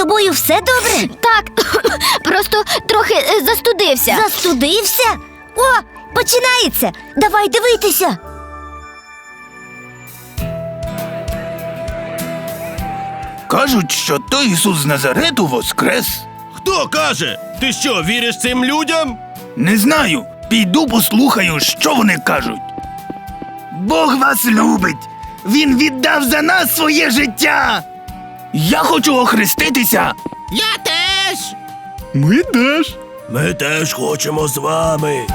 Тобою все добре? Так, просто трохи е, застудився. Застудився? О, починається. Давай дивитися. Кажуть, що той Ісус з Назарету воскрес. Хто каже? Ти що, віриш цим людям? Не знаю. Піду послухаю, що вони кажуть. Бог вас любить. Він віддав за нас своє життя. Я хочу охреститися. Я теж. Ми теж. Ми теж хочемо з вами.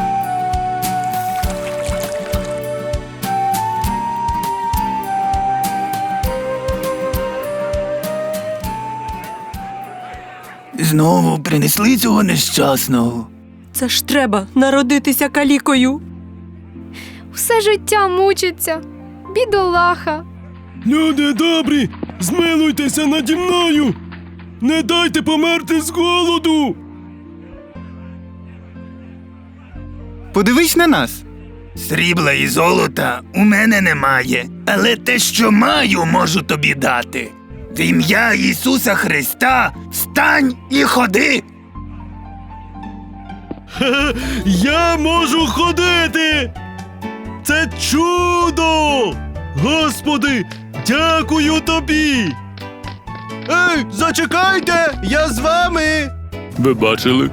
Знову принесли цього нещасного. Це ж треба народитися калікою. Все життя мучиться. Бідолаха. Люди добрі, змилуйтеся наді мною. Не дайте померти з голоду. Подивись на нас. Срібла і золота у мене немає, але те, що маю, можу тобі дати. В ім'я Ісуса Христа встань і ходи. Я можу ходити. Це чудо. Господи, дякую тобі. Ей, зачекайте, я з вами. Ви бачили?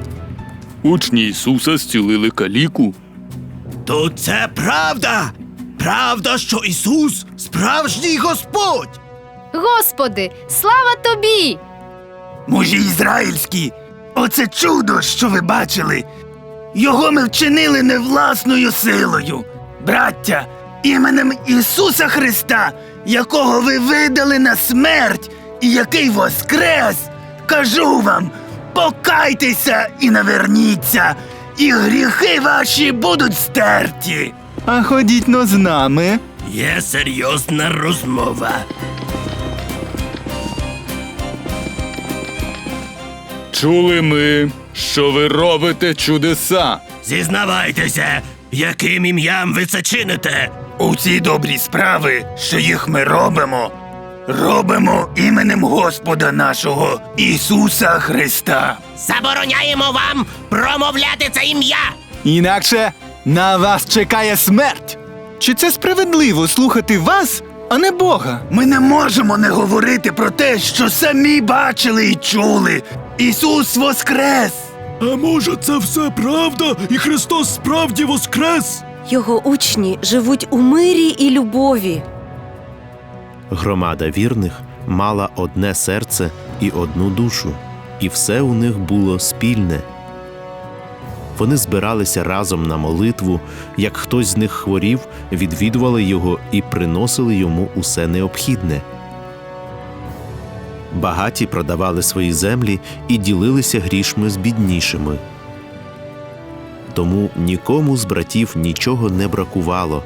Учні Ісуса зцілили каліку. То це правда. Правда, що Ісус справжній Господь. Господи, слава тобі! Мужі ізраїльські, оце чудо, що ви бачили. Його ми вчинили не власною силою. Браття, іменем Ісуса Христа, якого ви видали на смерть і який воскрес, кажу вам, покайтеся і наверніться, і гріхи ваші будуть стерті. А ходіть но з нами. Є серйозна розмова. Чули ми, що ви робите чудеса. Зізнавайтеся, яким ім'ям ви це чините? У ці добрі справи, що їх ми робимо, робимо іменем Господа нашого Ісуса Христа. Забороняємо вам промовляти це ім'я. Інакше на вас чекає смерть. Чи це справедливо слухати вас, а не Бога? Ми не можемо не говорити про те, що самі бачили і чули. Ісус Воскрес! А може, це все правда, і Христос справді воскрес? Його учні живуть у мирі і любові. Громада вірних мала одне серце і одну душу, і все у них було спільне. Вони збиралися разом на молитву, як хтось з них хворів, відвідували його і приносили йому усе необхідне. Багаті продавали свої землі і ділилися грішми з біднішими. Тому нікому з братів нічого не бракувало.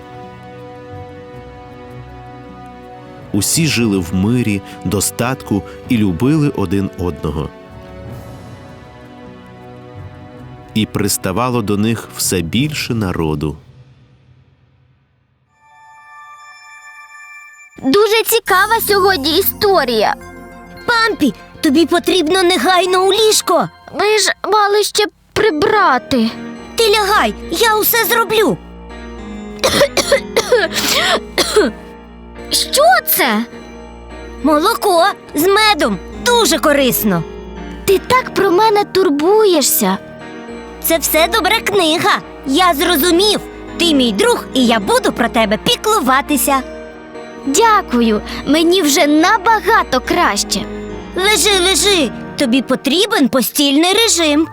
Усі жили в мирі, достатку і любили один одного. І приставало до них все більше народу. Дуже цікава сьогодні історія. Пампі, тобі потрібно негайно у ліжко. Ми ж мали ще прибрати. Ти лягай, я усе зроблю. Що це? Молоко з медом дуже корисно. Ти так про мене турбуєшся. Це все добра книга. Я зрозумів. Ти мій друг, і я буду про тебе піклуватися. Дякую, мені вже набагато краще. Лежи, лежи. Тобі потрібен постільний режим.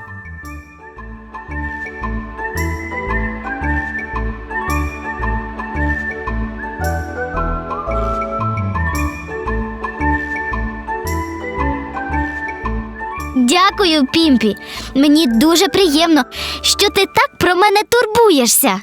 Дякую, Пімпі. Мені дуже приємно, що ти так про мене турбуєшся.